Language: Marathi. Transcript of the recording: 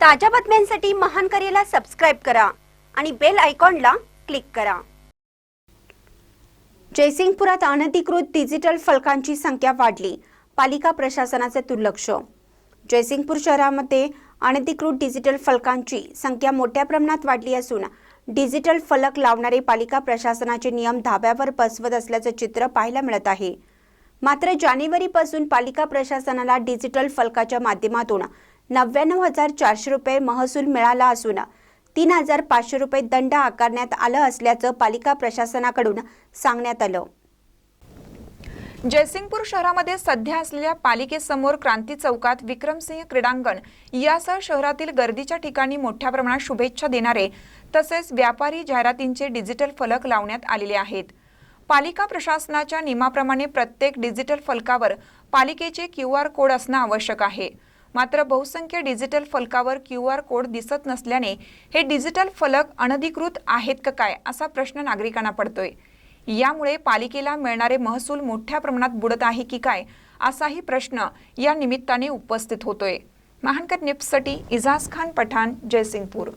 ताज्या बातम्यांसाठी महान करेला सबस्क्राईब करा आणि बेल आयकॉनला क्लिक करा. जयसिंगपुरात अनधिकृत डिजिटल फलकांची संख्या वाढली. पालिका प्रशासनाचे दुर्लक्ष. जयसिंगपूर शहरामध्ये अनधिकृत डिजिटल फलकांची संख्या मोठ्या प्रमाणात वाढली असून डिजिटल फलक लावणारे पालिका प्रशासनाचे नियम धाब्यावर बसवत असल्याचं चित्र पाहायला मिळत आहे. मात्र जानेवारीपासून पालिका प्रशासनाला डिजिटल फलकाच्या माध्यमातून नव्याण्णव हजार चारशे रुपये महसूल मिळाला असून तीन हजार पाचशे रुपये दंड आकारण्यात आलं असल्याचं पालिका प्रशासनाकडून सांगण्यात आलं. जयसिंगपूर शहरामध्ये सध्या असलेल्या पालिकेसमोर क्रांती चौकात विक्रमसिंह क्रीडांगण यासह शहरातील गर्दीच्या ठिकाणी मोठ्या प्रमाणात शुभेच्छा देणारे तसेच व्यापारी जाहिरातींचे डिजिटल फलक लावण्यात आलेले आहेत. पालिका प्रशासनाच्या नियमाप्रमाणे प्रत्येक डिजिटल फलकावर पालिकेचे क्यू आर कोड असणं आवश्यक आहे. मात्र बहुसंख्य डिजिटल फलकावर क्यू आर कोड दिसत नसल्याने हे डिजिटल फलक अनधिकृत आहेत का काय असा प्रश्न नागरिकांना पडतोय. यामुळे पालिकेला मिळणारे महसूल मोठ्या प्रमाणात बुडत आहे की काय असाही प्रश्न या निमित्ताने उपस्थित होतोय. महानकर निप्ससाठी इजाज खान पठाण जयसिंगपूर.